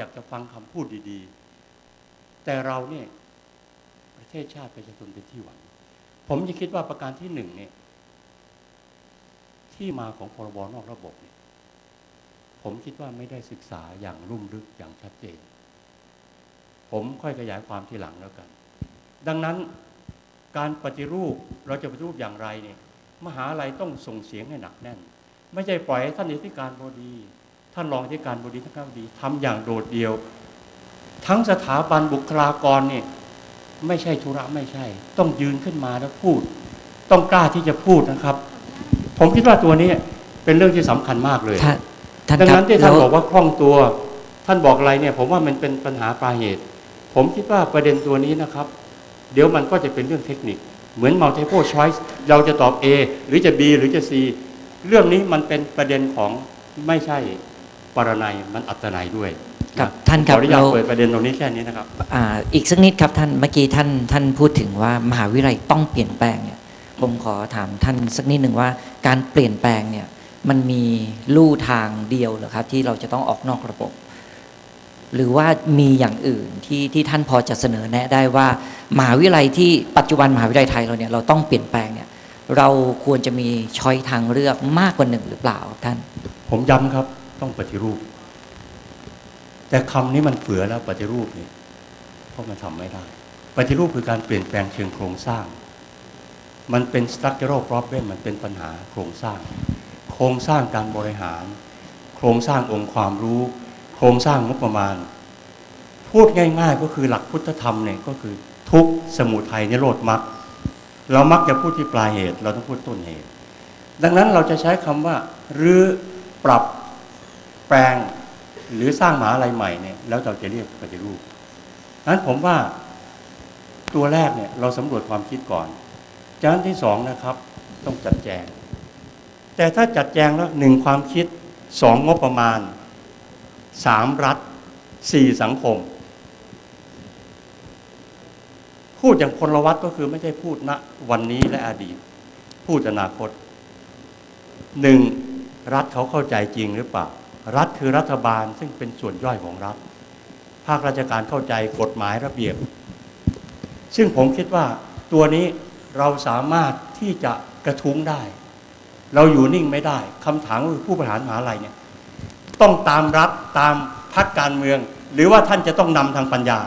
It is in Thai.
อยากจะฟังคำพูดดี ๆ แต่เราเนี่ยประเทศชาติประชาชนเป็นที่หวัง ผมจะคิดว่าประการที่หนึ่งเนี่ยที่มาของพรบนอกระบบเนี่ยผมคิดว่าไม่ได้ศึกษาอย่างลุ่มลึกอย่างชัดเจน ผมค่อยขยายความทีหลังแล้วกัน ดังนั้นการปฏิรูปเราจะปฏิรูปอย่างไรเนี่ยมหาลัยต้องส่งเสียงให้หนักแน่น ไม่ใช่ปล่อยให้ท่านอธิการบดี ท่านรองอธิการบดีท่านข้าบดีทำอย่างโดดเดียว ทั้งสถาบันบุคลากรเนี่ยไม่ใช่ธุระไม่ใช่ ต้องยืนขึ้นมาแล้วพูด ต้องกล้าที่จะพูดนะครับ ผมคิดว่าตัวนี้เป็นเรื่องที่สำคัญมากเลยท่านท่านดังครันั้บนที่ท่านแล้วบอกว่าคล่องตัว ท่านบอกอะไรเนี่ย ผมว่ามันเป็นปัญหาปลายเหตุ ผมคิดว่าประเด็นตัวนี้นะครับ เดี๋ยวมันก็จะเป็นเรื่องเทคนิค เหมือน multiple choice เราจะตอบ A หรือจะ B หรือจะ C เรื่องนี้มันเป็นประเด็นของไม่ใช่ ปรนัยมันอัตนัยด้วยครับะท่านคขรัอบอนุญาตเราเปิดประเด็นตรงนี้แค่นี้นะครับอ่าอีกสักนิดครับท่านเมื่อกี้ท่านท่านพูดถึงว่ามหาวิทยาลัยต้องเปลี่ยนแปลงเนี่ยผมขอถามท่านสักนิดหนึ่งว่าการเปลี่ยนแปลงเนี่ยมันมีลู่ทางเดียวเหรอครับ ที่เราจะต้องออกนอกระบบ หรือว่ามีอย่างอื่นที่ที่ท่านพอจะเสนอแนะได้ว่า มหาวิทยาลัยที่ปัจจุบันมหาวิทยาลัยไทยเราเนี่ยเราต้องเปลี่ยนแปลงเนี่ยเราควรจะมีช้อยทางเลือกมากกว่าหนึ่งหรือเปล่าครับท่าน ผมย้ำครับ ต้องปฏิรูป แต่คำนี้มันเฟือแล้วปฏิรูปนี่เพราะมันทำไม่ได้ ปฏิรูปคือการเปลี่ยนแปลงเชิงโครงสร้าง มันเป็น structural problem มันเป็นปัญหาโครงสร้าง โครงสร้างการบริหาร โครงสร้างองค์ความรู้ โครงสร้างงบประมาณ พูดง่าย ๆ ก็คือหลักพุทธธรรมเนี่ยก็คือทุกสมุทัยนิโรธมรรคเรามักจะพูดที่ปลายเหตุ เราต้องพูดต้นเหตุ ดังนั้นเราจะใช้คำว่ารื้อปรับ แปลงหรือสร้างมหาอะไรใหม่เนี่ยแล้วเราจะเรียกปฏิรูปนั้นผมว่าตัวแรกเนี่ยเราสำรวจความคิดก่อนจากนั้นที่สองนะครับต้องจัดแจง แต่ถ้าจัดแจงแล้วหนึ่งความคิดสองงบประมาณสามรัฐสี่สังคม พูดอย่างพลวัตก็คือไม่ใช่พูดณวันนี้และอดีต พูดอนาคตหนึ่งรัฐเขาเข้าใจจริงหรือเปล่า รัฐคือรัฐบาลซึ่งเป็นส่วนย่อยของรัฐ ภาคราชการเข้าใจกฎหมายระเบียบ ซึ่งผมคิดว่าตัวนี้เราสามารถที่จะกระทุ้งได้ เราอยู่นิ่งไม่ได้คำถามคือผู้บริหารมหาลัยเนี่ยต้องตามรัฐตามพักการเมือง หรือว่าท่านจะต้องนำทางปัญญา